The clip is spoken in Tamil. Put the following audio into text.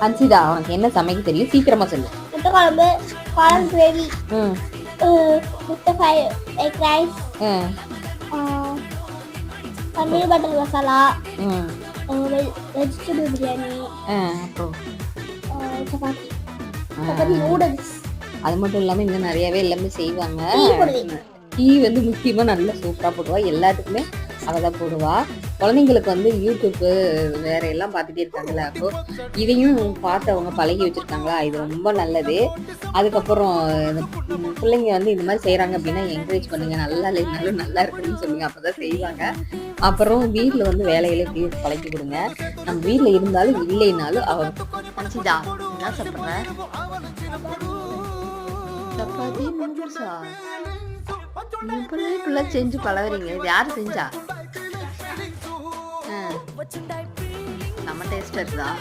அன்சிதா உனக்கு என்ன சமைக்க தெரியும்? சீக்கிரமா சொல்லு. முட்டை குழம்பு காளான் கிரேவி ம். முட்டை fry egg rice paneer butter masala ம். வெஜிடபிள் பிரியாணி சப்பாத்தி சப்பாத்தி நூடுல்ஸ் அது மட்டும் இல்லாம இன்னும் நிறையவே எல்லாமே செய்வாங்க. டீ வந்து முக்கியமா நல்லா சூப்பரா போடுவா. எல்லாத்துக்குமே அவ தான் போடுவா. குழந்தைங்களுக்கு வந்து யூடியூப்பு வேற எல்லாம் பார்த்துட்டே இருக்காங்களா அப்போ இதையும் பார்த்து அவங்க பழகி வச்சிருக்காங்களா? இது ரொம்ப நல்லது. அதுக்கப்புறம் இந்த பிள்ளைங்க வந்து இந்த மாதிரி செய்கிறாங்க அப்படின்னா என்கரேஜ் பண்ணுங்க. நல்லா இல்லைனாலும் நல்லா இருக்குன்னு சொல்லுங்க. அப்பதான் செய்வாங்க. அப்புறம் வீட்டில் வந்து வேலைகளை எப்படி பழக்கி கொடுங்க. நம்ம வீட்டில் இருந்தாலும் இல்லைனாலும் அவ என்ன சாப்பிட்ற சப்பாத்தி நூடுல்ஸா இப்படி இப்படிலாம் செஞ்சு பழகுறீங்க. இது யார் செஞ்சா? நம்ம டேஸ்டர் தான்